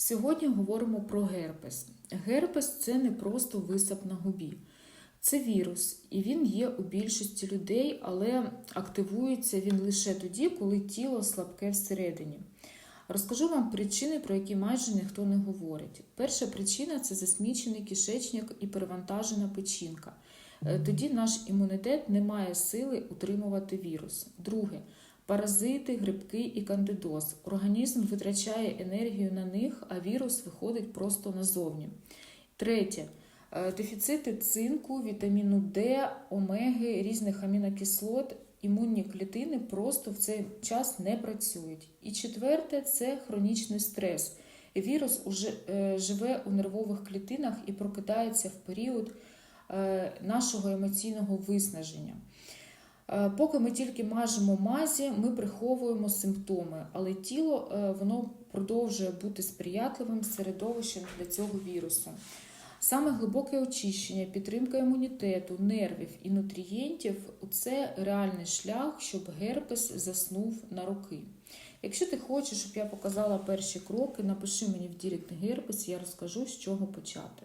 Сьогодні говоримо про герпес. Герпес це не просто висип на губі. Це вірус, і він є у більшості людей, але активується він лише тоді, коли тіло слабке всередині. Розкажу вам причини, про які майже ніхто не говорить. Перша причина це засмічений кишечник і перевантажена печінка. Е, Тоді наш імунітет не має сили утримувати вірус. Друге паразити, грибки і кандидоз. Організм витрачає енергію на них, а вірус виходить просто назовні. Третє. е, Дефіцити цинку, вітаміну Д, омеги, різних амінокислот, імунні клітини просто в цей час не працюють. І четверте це хронічний стрес. Вірус уже е, живе у нервових клітинах і прокидається в період е, нашого емоційного виснаження. Е, Поки ми тільки мажемо мазі, ми приховуємо симптоми, але тіло е, воно продовжує бути сприятливим середовищем для цього вірусу. Саме глибоке очищення, підтримка імунітету, нервів і нутрієнтів це реальний шлях, щоб герпес заснув на роки. Якщо ти хочеш, щоб я показала перші кроки, напиши мені в Дірект герпес, я розкажу, з чого почати.